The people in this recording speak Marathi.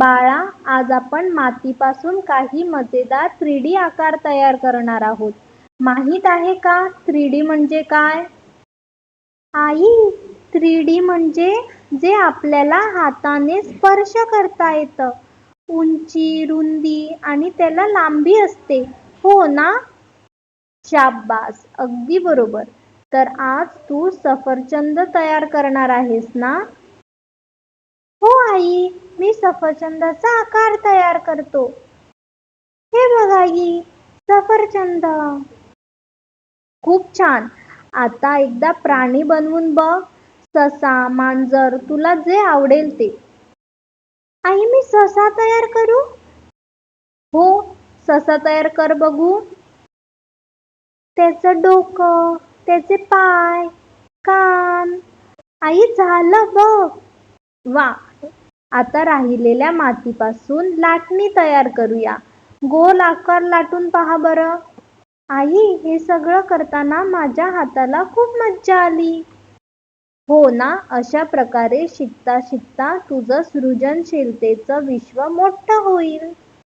बाळा आज आपण मातीपासून काही मजेदार थ्री डी आकार तयार करणार आहोत. माहीत आहे का थ्री डी म्हणजे काय? आई थ्री डी म्हणजे जे आपल्याला हाताने स्पर्श करता येतं. उंची रुंदी आणि त्याला लांबी असते. हो ना? शाबास अगदी बरोबर. तर आज तू सफरचंद तयार करणार आहेस ना? हो आई. मी सफरचंदाचा आकार तयार करतो. हे बघा ही सफरचंद. खूप छान. आता एकदा प्राणी बनवून बघ. ससा मांजर तुला जे आवडेल ते. आई मी ससा तयार करू? हो ससा तयार कर बघू. त्याचं डोकं त्याचे पाय कान. आई झालं बघ. वा आता राहिलेल्या मातीपासून लाटणी तयार करूया. गोल आकार लाटून पहा बरं. आई हे सगळं करताना माझ्या हाताला खूप मज्जा आली. हो ना अशा प्रकारे शिकता शिकता तुझं सृजनशीलतेचं विश्व मोठं होईल.